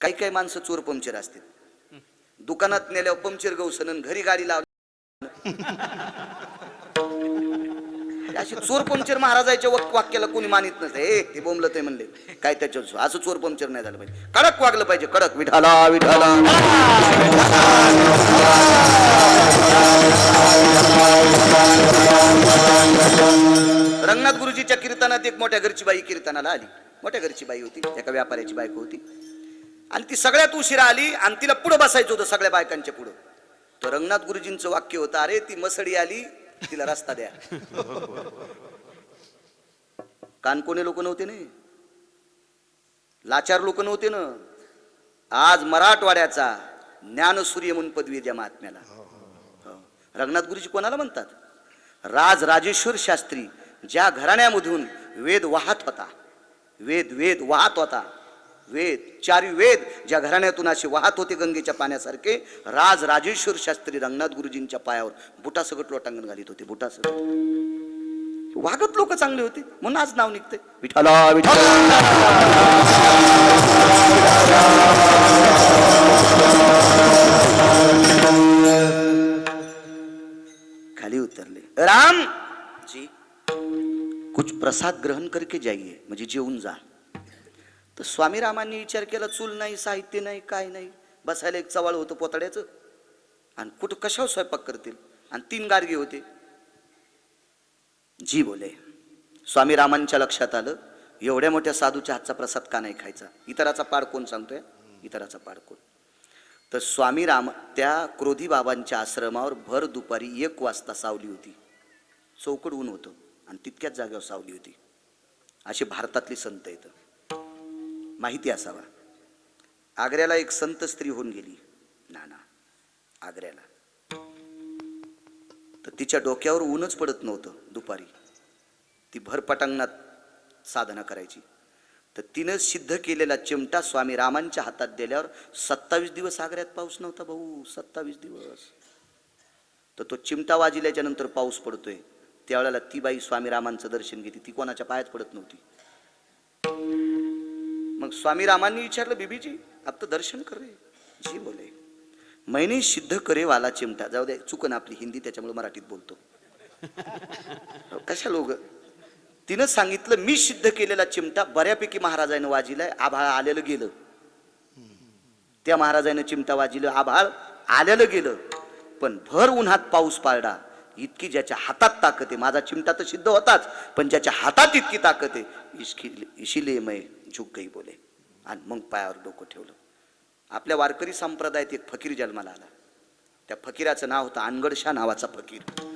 काही काही माणसं चोर पंक्चर असतील. दुकानात नेल्यावर पंक्चर गवसन घरी गाडी लावली अशी चोर पंक्चर महाराजाच्या वक- वाक्याला कोणी मानित नसते. हे ते बोंबलं ते म्हणले. काय त्याच्या असं चोर पंक्चर नाही झालं पाहिजे. कडक वागलं पाहिजे. कडक. विठाला विठाला रंगनाथ गुरुजीच्या कीर्तनात एक मोठ्या घरची बाई कीर्तनाला आली. मोठ्या घरची बाई होती. एका व्यापाऱ्याची बायको होती. आणि ती सगळ्यात उशिरा आली आणि तिला पुढं बसायचं होतं सगळ्या बायकांच्या पुढं. तर रंगनाथ गुरुजींचं वाक्य होतं अरे ती मसडी आली तिला रस्ता द्या. कानकोणे लोक नव्हते ना? लाचार लोक नव्हते ना? आज मराठवाड्याचा ज्ञानसूर्य म्हणून पदवी द्या महात्म्याला. हो. रंगनाथ गुरुजी कोणाला म्हणतात? राज राजेश्वर शास्त्री ज्या घराण्यामधून वेद वाहत होता. वेद वेद वाहत होता. वेद चारी वेद ज्या घराण्यातून असे वाहत होते गंगेच्या पाण्यासारखे राज राजेश्वर शास्त्री रंगनाथ गुरुजींच्या पायावर बुटासकट लोटांगण घालीत होते बुटासकट. वागत लोक चांगले होते म्हणून आज नाव निघते विठाला विठाला खाली उतरले. राम जी कुछ प्रसाद ग्रहण करके जाइए म्हणजे जेवून जा. तर स्वामी रामांनी विचार केला चूल नाही साहित्य नाही काय नाही. बसायला एक चवाळ होतं पोतड्याचं. आणि कुठं कशावर स्वयंपाक करतील? आणि तीन गाडगे होते. जी बोले स्वामी रामांच्या लक्षात आलं एवढ्या मोठ्या साधूच्या हातचा प्रसाद का नाही खायचा? इतराचा पाड कोण सांगतोय? इतराचा पाड कोण? तर स्वामी राम त्या क्रोधी बाबांच्या आश्रमावर भर दुपारी एक वाजता सावली होती. चौकड ऊन होतं आणि तितक्याच जागेवर सावली होती. अशी भारतातली संत येतं माहिती असावा. आग्र्याला एक संत स्त्री होऊन गेली. नाना आग्र्याला. तर तिच्या डोक्यावर ऊनच पडत नव्हतं दुपारी. ती भरपटांगणात साधना करायची. तर तिनं सिद्ध केलेला चिमटा स्वामी रामांच्या हातात दिल्यावर सत्तावीस दिवस आग्र्यात पाऊस नव्हता भाऊ सत्तावीस दिवस. तर तो चिमटा वाजिल्याच्या नंतर पाऊस पडतोय. त्यावेळेला ती बाई स्वामी रामांचं दर्शन घेते ती कोणाच्या पायात पडत नव्हती. मग स्वामी रामांनी विचारलं बीबीजी आप दर्शन कर रे जी बोले मैने सिद्ध करे वाला चिमटा. जाऊ दे चुकन आपली हिंदी त्याच्यामुळे मराठीत बोलतो. कशा लोक? तिनं सांगितलं मी सिद्ध केलेला चिमटा बऱ्यापैकी महाराजाने वाजिलाय आभाळ आलेलं गेलं. त्या महाराजानं चिमटा वाजिलं आभाळ आलेलं गेलं. पण भर उन्हात पाऊस पाळला इतकी ज्याच्या हातात ताकद आहे. माझा चिमटा तर सिद्ध होताच पण ज्याच्या हातात इतकी ताकद आहे इसकी इशिले मै झुक बोले. आणि मग पायावर डोकं ठेवलं. आपल्या वारकरी संप्रदायात एक फकीर जन्माला आला. त्या फकीराचं नाव होतं अनगडशा नावाचा फकीर.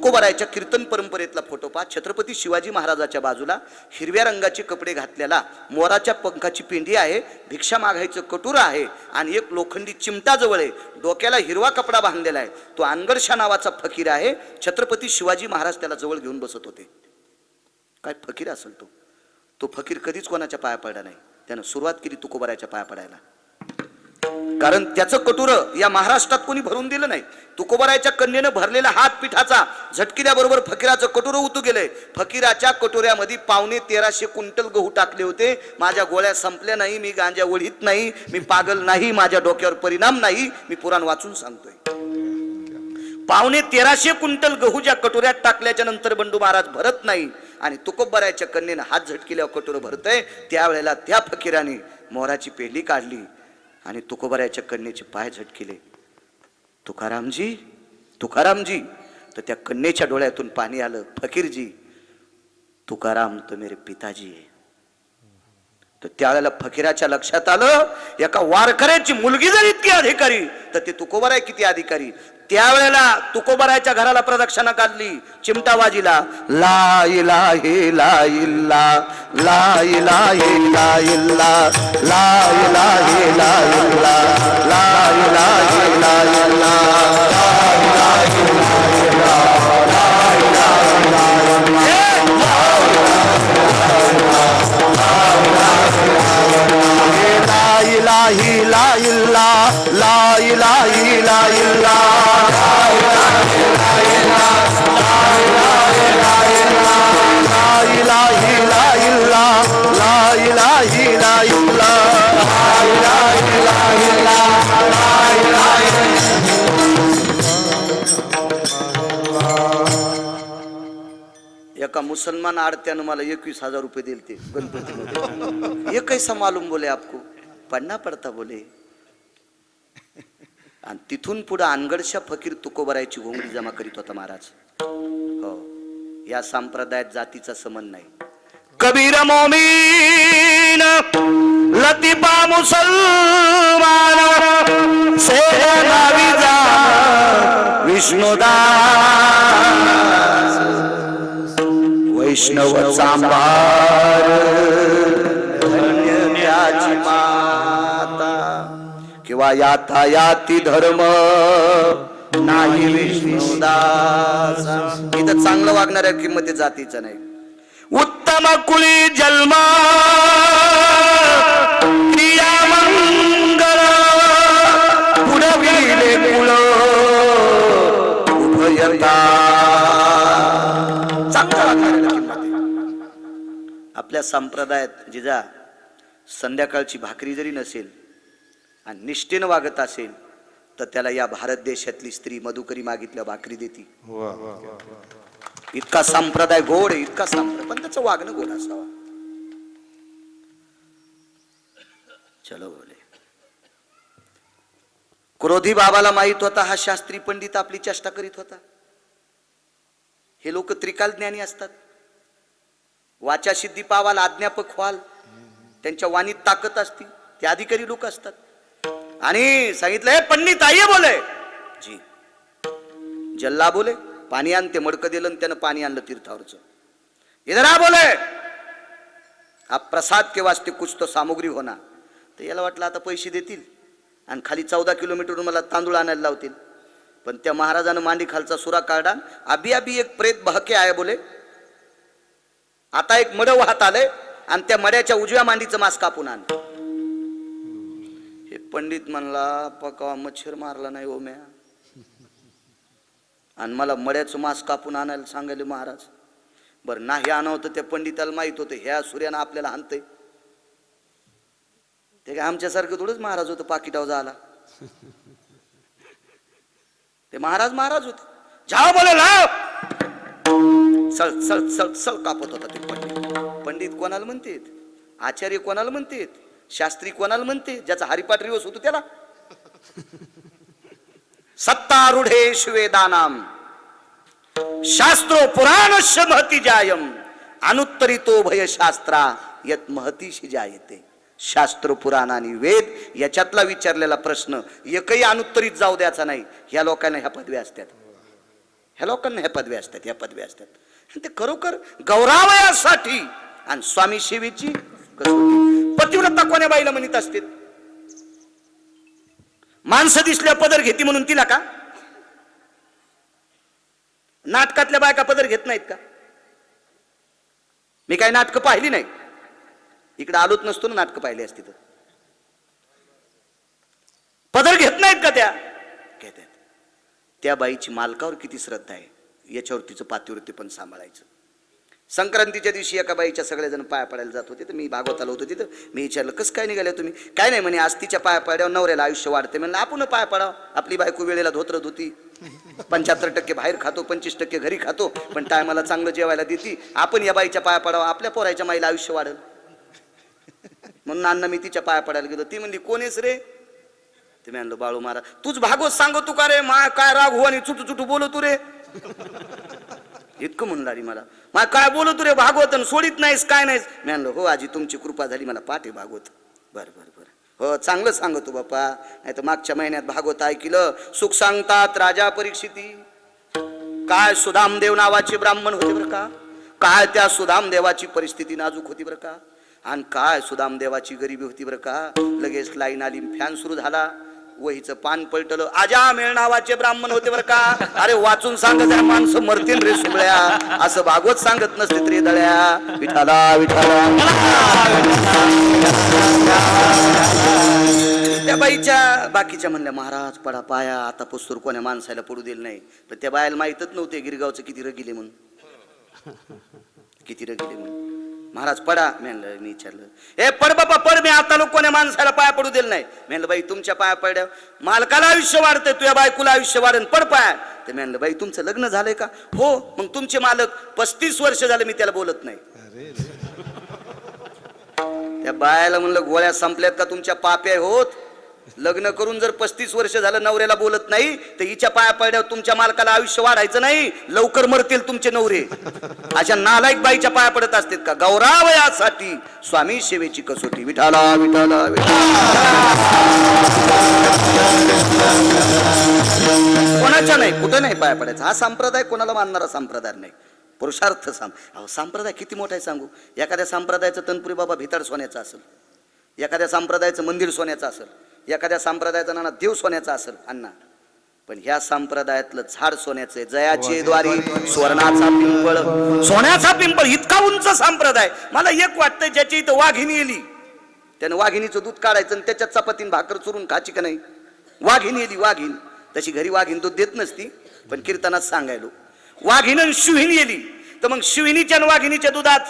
तुकोबारायच्या कीर्तन परंपरेतला फोटो पहा. छत्रपती शिवाजी महाराजाच्या बाजूला हिरव्या रंगाचे कपडे घातलेला मोराच्या पंखाची पिंडी आहे. भिक्षा मागायचं कटुर आहे आणि एक लोखंडी चिमटा जवळ आहे. डोक्याला हिरवा कपडा बांधलेला आहे. तो अनगडशा नावाचा फकीर आहे. छत्रपती शिवाजी महाराज त्याला जवळ घेऊन बसत होते. काय फकीर असेल तो? तो फकीर कधीच कोणाच्या पाया पडला नाही. त्यानं सुरुवात केली तुकोबाराच्या पाया पडायला. कारण त्याचं कटुर या महाराष्ट्रात कोणी भरून दिलं नाही. तुकोबारायच्या कन्येनं भरलेला हात पिठाचा झटकिल्याबरोबर फकीराचं कटुर उतू गेलंय. फकीराच्या कटोऱ्यामध्ये पावणे तेराशे क्विंटल गहू टाकले होते. माझ्या गोळ्या संपल्या नाही मी गांजा ओढीत नाही मी पागल नाही माझ्या डोक्यावर परिणाम नाही मी पुराण वाचून सांगतोय. पावणे तेराशे क्विंटल गहू ज्या कटोऱ्यात टाकल्याच्या नंतर बंडू महाराज भरत नाही आणि तुकोबरायच्या कन्येनं हात झटकिल्यावर कटोरं भरतय त्यावेळेला त्या फकीराने मोराची पेली काढली. आणि तुकोबरायच्या कन्येचे पाय झटकिले. तुकारामजी तुकारामजी तर त्या कन्येच्या डोळ्यातून पाणी आलं फकीरजी तुकाराम तो मेरे पिताजी आहे. तर त्यावेळेला फकीराच्या लक्षात आलं एका वारकऱ्याची मुलगी जर इतकी अधिकारी तर ते आहे किती अधिकारी? त्यावेळेला तुकोबरायच्या घराला प्रदक्षिणा काढली चिमटाबाजीला. ला इला हे ला इल्ला ला इला हे ला इल्ला ला इला हे ला इल्ला ला इला हे ला इल्ला एका मुसलमान आडत्यानं मला एकवीस हजार रुपये दिले ते गणपती ये कैसा मालूम बोले आपको. पडना पडता बोले. आणि तिथून पुढे अनगडशा फकीर तुकोबरायची घोंगडी जमा करीत होता महाराज. हो. या संप्रदायात जातीचा संबंध नाही. कबीर मोमीन लतिफा मुसलमान से विष्णुदा वैष्णव सांभार धन्य माता. किंवा याता याती धर्म. नाही विष्णुदास इथं चांगलं वागणाऱ्या किंमती जातीचं नाही. उत्तम कुळी जन्म. मंगल. पुढविले कुळ उभयता आपल्या संप्रदायात जिजा संध्याकाळची भाकरी जरी नसेल आणि निष्ठेनं वागत असेल तर त्याला या भारत देशातली स्त्री मधुकरी मागितल्या भाकरी देती. इतका संप्रदाय गोड आहे इतका संप्रदाय. पण त्याचं वागणं गोड असावं. चलो बोले. क्रोधी बाबाला माहीत होता हा शास्त्री पंडित आपली चेष्टा करीत होता. हे लोक त्रिकाल ज्ञानी असतात. वाचा सिद्धी पावाल आज्ञापक व्हाल. त्यांच्या वाणीत ताकद असती. ते अधिकारी लोक असतात. आणि सांगितलं हे पंडित आई बोले. जी. जल्ला बोले पाणी आण ते मडकं दिलं आणि त्यानं पाणी आणलं तीर्थावरचं. इधर बोले. हा प्रसाद के वास्ते कुछ तो सामुग्री होणार तर याला वाटलं आता पैसे देतील. आणि खाली चौदा किलोमीटरवरून मला तांदूळ आणायला लावतील. पण त्या महाराजानं मांडी खालचा सुरा काढा अभी आबी एक प्रेत बहके आहे बोले. आता एक मड वाहत आलंय आणि त्या मड्याच्या उजव्या मांडीचं मांस कापून आण. हे पंडित म्हणला पकावा मच्छर मारला नाही हो ओम्या आणि मला मड्याचं मांस कापून आणायला सांगायले महाराज बरं नाही आणवतं त्या पंडिताला माहीत होतं ह्या सूर्यानं आपल्याला आणतंय ते काय आमच्यासारखं थोडंच महाराज होतं पाकिटाव झाला. ते महाराज महाराज होते. झा बोला लाव. सळ सळ सळ सळ कापत होता ते पंडित. पंडित कोणाला म्हणतेत? आचार्य कोणाला म्हणतेत? शास्त्री कोणाला म्हणते ज्याचा हरिपाठ रिवस होतो त्याला. सत्तारूढे वेदानाम। शास्त्रो पुराणस्य महती जायम। अनुत्तरितो भय शास्त्रा यत महतीशी जायते। शास्त्र पुराण आणि वेद याच्यातला विचारलेला प्रश्न एकही अनुत्तरित जाऊ द्यायचा नाही. ह्या लोकांना ह्या पदव्या असतात. ह्या लोकांना ह्या पदव्या असतात ह्या पदव्या असतात. ते खरोखर गौरावयासाठी आणि स्वामी सेवेची पतिव्रता कोण्या बाईला म्हणत असते माणसं दिसल्या पदर घेती म्हणून तिला का? नाटकातल्या बायका पदर घेत नाहीत का? मी काही नाटकं पाहिली नाही. इकडे आलोच नसतो ना नाटकं पाहिली असती तर. पदर घेत नाहीत का त्या? घेतात त्या बाईची मालकावर किती श्रद्धा आहे. याच्यावर तिचं पातिवृत्ती पण सांभाळायचं. संक्रांतीच्या दिवशी एका बाईच्या सगळेजण पाया पडायला जात होते. तर मी भागवत आलो होतो तिथं. मी विचारलं कसं काय निघाले तुम्ही? काय नाही म्हणे आज तिच्या पाया पाड्यावर नवऱ्याला आयुष्य वाढते. म्हणलं आपण पाया पडावं. आपली बायको वेळेला धोत्र धुती. पंच्याहत्तर टक्के बाहेर खातो पंचवीस टक्के घरी खातो. पण टायमाला चांगलं जेवायला देती. आपण या बाईच्या पाया पडावं. आपल्या पोराच्या माईला आयुष्य वाढेल. म्हणून अण्णा मी तिच्या पाया पडायला गेलो. ती म्हणली कोणीच रे? ते म्हणलं बाळू महाराज. तूच भागवत सांगतो का रे? मा काय राग हो आणि चुटू चुटू बोलतो रे? इतकं म्हणणारी मला. मा काय बोलतो रे भागवत सोडित नाहीस काय नाहीस? मी म्हणलं हो आजी तुमची कृपा झाली मला पाठे भागवत. बरं बरं बरं. हो चांगलं सांगतो बापा नाही तर मागच्या महिन्यात भागवत ऐकलं सुख सांगतात राजा परीक्षिती. काय सुदामदेव नावाचे ब्राह्मण होते बरं का? काय त्या सुदामदेवाची परिस्थिती नाजूक होती बरं का? आणि काय सुदामदेवाची गरिबी होती बरं का? लगेच लाईन आली फॅन सुरू झाला. वहीचं पान पलटलं. आजामेळ नावाचे ब्राह्मण होते बरं का? अरे वाचून सांगत आहे माणसं मरतील रे सुबळ्या असं भागवत सांगत नसते रे दळ्या. विठाला विठाला त्या बाईच्या बाकीच्या म्हणल्या महाराज पडा पाया. आता पुस्तूर कोण्या माणसाला पडू दिलं नाही. पण त्या बायाला माहीतच नव्हते गिरगावचं किती रगिले म्हणून. किती रगिले म्हणून. महाराज पडा. म्हणलं मी विचारलं ए पड बाबा पड. मी आता लोक कोण्या माणसाला पाया पडू दिलं नाही. म्हणलं बाई तुमच्या पाया पडल्या. मालकाला आयुष्य वाढतंय तुझ्या बायकोला आयुष्य वाढन पड पाया. ते म्हणलं बाई तुमचं लग्न झालंय का? हो मग तुमचे मालक पस्तीस वर्ष झालं मी त्याला बोलत नाही. त्या बायाला म्हणलं गोळ्या संपल्यात का तुमच्या पाप्या? होत. लग्न करून जर पस्तीस वर्ष झालं नवऱ्याला बोलत नाही तर हिच्या पाया पडल्यावर तुमच्या मालकाला आयुष्य वाढायचं नाही लवकर मरतील तुमचे नवरे. अशा नालायक बाईच्या पाया पडत असतात का? गौरावयासाठी स्वामी सेवेची कसोटी. विठाला विठाला कोणाच्या नाही? कुठं नाही पाया पडायचा? हा संप्रदाय कोणाला मानणारा संप्रदाय नाही. पुरुषार्थ सांग अहो संप्रदाय किती मोठा आहे सांगू? एखाद्या संप्रदायाचं तनपुरी बाबा भिताड सोन्याचा असेल. एखाद्या संप्रदायाचं मंदिर सोन्याचं असेल. एखाद्या संप्रदायाचा नाना देव सोन्याचा असेल अण्णा. पण ह्या संप्रदायातलं झाड सोन्याचं जयाचे द्वारी स्वर्णाचा पिंपळ. सोन्याचा पिंपळ इतका उंच संप्रदाय. मला एक वाटतं ज्याची इथं वाघिणी येली. त्यानं वाघिणीचं दूध काढायचं आणि त्याच्यात चपातीन भाकर चुरून खाची का नाही? वाघिणी येली वाघीण. तशी घरी वाघीण दूध देत नसती पण कीर्तनात सांगायलो. वाघीण आणि शिवहिणी येली. तर मग शिवहिणीच्या आणि वाघिणीच्या दुधात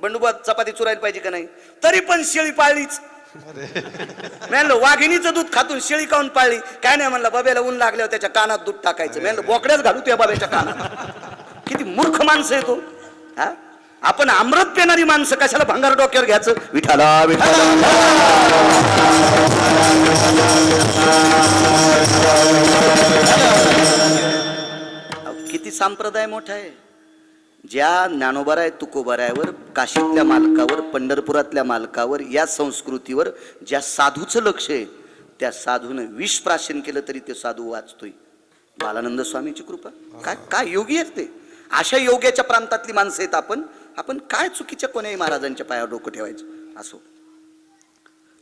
बंडूबा चपाती चुरायला पाहिजे का नाही? तरी पण शेळी पाळलीच. म्हणलं वाघिणीचं दूध खातून शेळी काऊन पाळली? काय नाही म्हणलं बाब्याला ऊन लागल्यावर त्याच्या कानात दूध टाकायचं. म्हणलं बोकड्याच घालू त्या बाब्याच्या कानात. किती मूर्ख माणसं आहे तो. हा? आपण अमृत पेणारी माणसं कशाला भंगार डोक्यावर घ्यायचं? विठाला विठाला. किती संप्रदाय मोठा आहे. ज्या ज्ञानोबराय तुकोबरायावर काशीतल्या मालकावर पंढरपुरातल्या मालकावर या संस्कृतीवर ज्या साधूचं लक्ष आहे त्या साधूनं विष प्राशन केलं तरी ते साधू वाचतोय. बालानंद स्वामीची कृपा. काय काय योगी आहेत ते? अशा योग्याच्या प्रांतातली माणसं आहेत आपण. आपण काय चुकीच्या कोण्याही महाराजांच्या पायावर डोकं ठेवायचं? असो.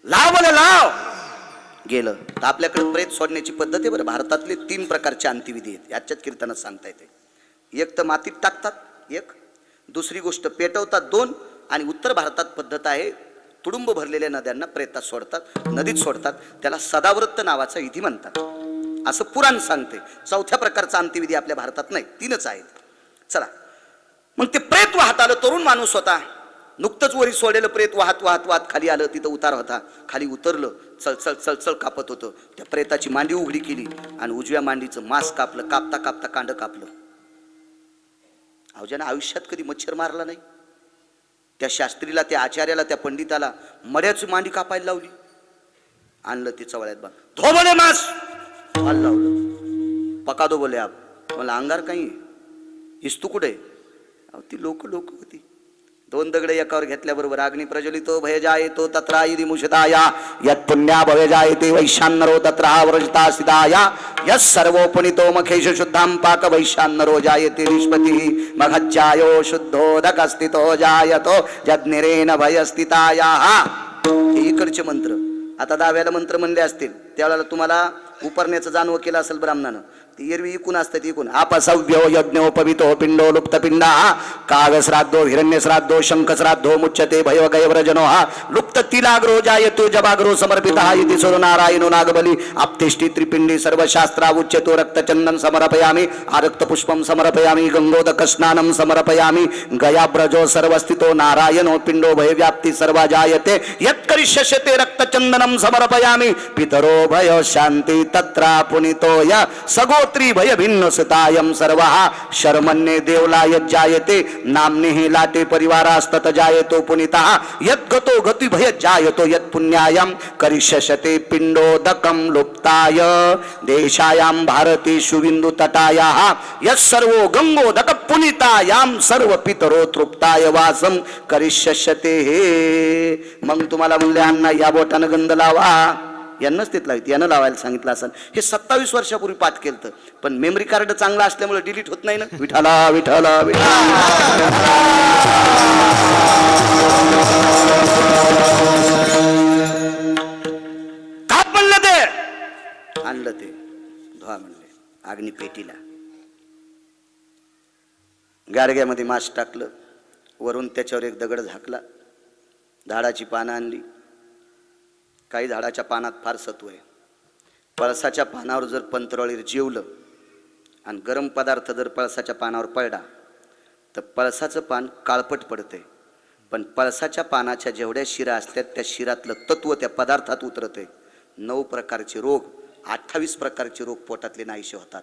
लाव मला लाव! गेलं. तर आपल्याकडे प्रेत सोडण्याची पद्धत आहे बरं. भारतातले तीन प्रकारचे अंत्यविधी आहेत. याच्यात कीर्तनात सांगता येते. एक तर मातीत टाकतात. एक दुसरी गोष्ट पेटवतात दोन आणि उत्तर भारतात पद्धत आहे तुडुंब भरलेल्या नद्यांना प्रेतात सोडतात नदीत सोडतात त्याला सदावृत्त नावाचा विधी म्हणतात. असं पुराण सांगते. चौथ्या प्रकारचा अंत्यविधी आपल्या भारतात नाही तीनच आहेत. चला. मग ते प्रेत वाहत आलं तरुण माणूस होता. नुकतंच वरी सोडलेलं प्रेत वाहत वाहत वाहत खाली आलं तिथं उतार होता. खाली उतरलं चलचल चलचल कापत होतं. त्या प्रेताची मांडी उघडी केली आणि उजव्या मांडीचं मांस कापलं कापता कापता कांड कापलं. अहो ज्यानं आयुष्यात कधी मच्छर मारला नाही. त्या शास्त्रीला त्या आचार्याला त्या पंडिताला मड्याची मांडी कापायला लावली. आणलं ते चवळ्यात बा. धो बोले मास! व्हायला लावलं. पका दो बोले आप. मला अंगार काही हिस्तू कुठे अहो ती लोक लोक होती. दोन दगडे एकावर घेतल्याबरोबर अग्नी प्रज्वलितो हो भय येतो तत्रा इति मुषताया या पुण्या भय येते वैशान्नरो तत्रा व्रजता सिदाया. यत् सर्वोपनितो मखेश शुद्धां पाक रोजायति जायते निष्पती। मघज्जायो शुद्धोदकस्थितो जायतो यज्ञिरेन भयस्थितायाः। हे इकडचे मंत्र आता दहाव्याला मंत्र म्हणले असतील त्यावेळेला तुम्हाला उपरण्याचं जाणव केलं असेल ब्राह्मणानं. एरवी इकून असतात इकून अपसव्यो यज्ञोपवितो पिंडो लुप्त पिंडा काग श्राद्धो हिरण्य श्राद्धो शंख श्राद्धो मुच्यते भय गैव्रजनो हा लुप्त तिलाग्रो जायतो जबाग्रो समर्पिता इति सुर नारायणो नागबली। आपतिष्ठी त्रिपिंडी सर्व शास्त्रा उच्यतो रक्तचंदन समर्पयामि। आरक्त पुष्पम समर्पयामि। गंगोदक स्नानं समर्पयामि। गयाब्रजो सर्वस्थितो नारायणो पिंडो भय व्याप्ति सर्वा जायते। यत्करिष्यते रक्तचंदनं समर्पयामि। पितरो भय शांति तत्रा पुनितो य सगोत्री भय भिन्न सुतायम सर्व। शर्मन्ये देवलाय जायते नामने हे लाटे परिवारास्तत जायतो पुनिता। यद्गतो गती भय जायतो यत् पुण्यायम करिष्यते पिंडोदकम लुप्ताय। देशायां भारतेषु बिंदु तटाया यत्सर्वो गंगोदक पुनितायाम सर्व पितरो तृप्ताय वासम करिष्यते हे। मग तुम्हाला म्हणले अण्णा या बोटानं गंध लावा. यांनाच तिथं लावित यानं लावायला सांगितलं असेल. हे सत्तावीस वर्षापूर्वी पाठ केलं पण मेमरी कार्ड चांगलं असल्यामुळे डिलीट होत नाही ना? विठाला विठाला काप म्हणलं ते. आणलं ते. धुवा म्हणले. अग्नी पेटीला. गाडग्यामध्ये मास टाकलं. वरून त्याच्यावर एक दगड झाकला. झाडाची पानं आणली. काही झाडाच्या पानात फार सत्व आहे. पळसाच्या पानावर जर पंतरळीर जेवलं आणि गरम पदार्थ जर पळसाच्या पानावर पडला तर पळसाचं पान काळपट पडते. पण पळसाच्या पानाच्या जेवढ्या शिरा असतात त्या शिरातलं तत्व त्या पदार्थात उतरते. नऊ प्रकारचे रोग अठ्ठावीस प्रकारचे रोग पोटातले नाहीसे होतात.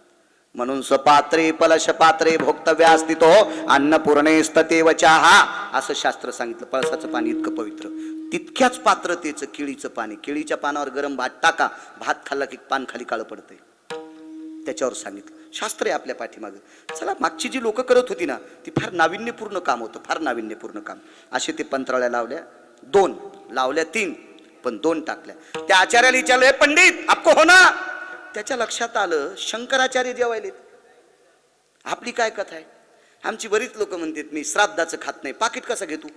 म्हणून स्वपात्रे पलश पात्रे भोक्तव्या अस्तितो अन्नपूर्णे स्ततेव चहा. असं शास्त्र सांगितलं पळसाचं पाणी इतकं पवित्र. तितक्याच पात्रतेचं केळीचं पाणी केळीच्या पानावर गरम भात टाका भात खाल्ला की पान खाली काळं पडतंय. त्याच्यावर सांगितलं. शास्त्र आहे आपल्या पाठीमागं. चला मागची जी लोक करत होती ना ती फार नाविन्यपूर्ण काम होतं फार नाविन्यपूर्ण काम. असे ते पंतराळ्या लावल्या दोन लावल्या तीन पण दोन टाकल्या. त्या आचार्याला विचारलं पंडित आपको हो ना त्याच्या लक्षात आलं शंकराचार्य जेवायलेत. आपली काय कथा आहे? आमची बरीच लोक म्हणतात मी श्राद्धाचं खात नाही पाकिट कसं घेतो?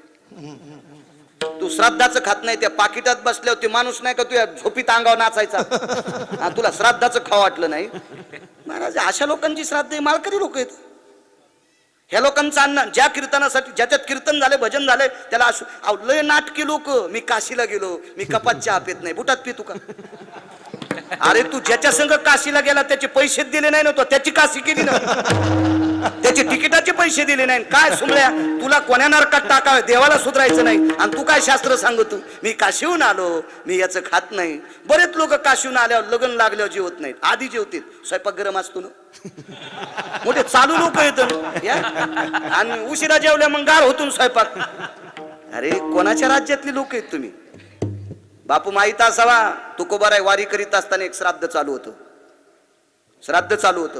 तू श्राद्धाचं खात नाही त्या पाकिटात बसल्यावर ते माणूस नाही का तुझ्या झोपीत अंगावर नाचायचा? तुला श्राद्धाचं खाव वाटलं नाही. महाराज अशा लोकांची श्राद्ध मालकरी लोक आहेत. ह्या लोकांचं अन्न ज्या कीर्तनासाठी ज्याच्यात कीर्तन झाले भजन झाले त्याला असू लय नाटकी लोक. मी काशीला गेलो मी कपात चहा पित नाही बुटात पितो का? अरे तू ज्याच्या संघ काशीला गेला त्याचे पैसे दिले नाही ना तो त्याची काशी केली ना? त्याचे तिकिटाचे पैसे दिले नाही. काय सुमल्या तुला कोण्या नरकात टाकावे? देवाला सुधरायचं नाही. आणि तू काय शास्त्र सांगतो? मी काशीहून आलो मी याचं खात नाही. बरेच लोक काशीहून आल्यावर लग्न लागल्यावर जेवत नाहीत. आधी जेवतील. स्वयंपाक गरम असतो ना? मोठे चालू लोक येत आणि उशिरा जेवल्या मग गार होतून स्वयंपाक. अरे कोणाच्या राज्यातली लोक आहेत तुम्ही? बापू माहीत असावा तुकोबाराय वारी करीत असताना एक श्राद्ध चालू होतं. श्राद्ध चालू होतं.